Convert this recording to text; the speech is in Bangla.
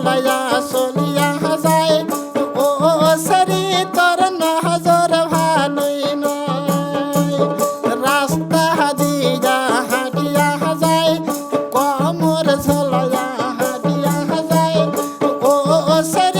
চলাইয়া চলিয়া যায় ও সারি তোর নজর ভানুই নয়। রাস্তা হাজিয়া হাঁটিয়া যায় কমর চলাইয়া হাঁটিয়া যায় ও সারি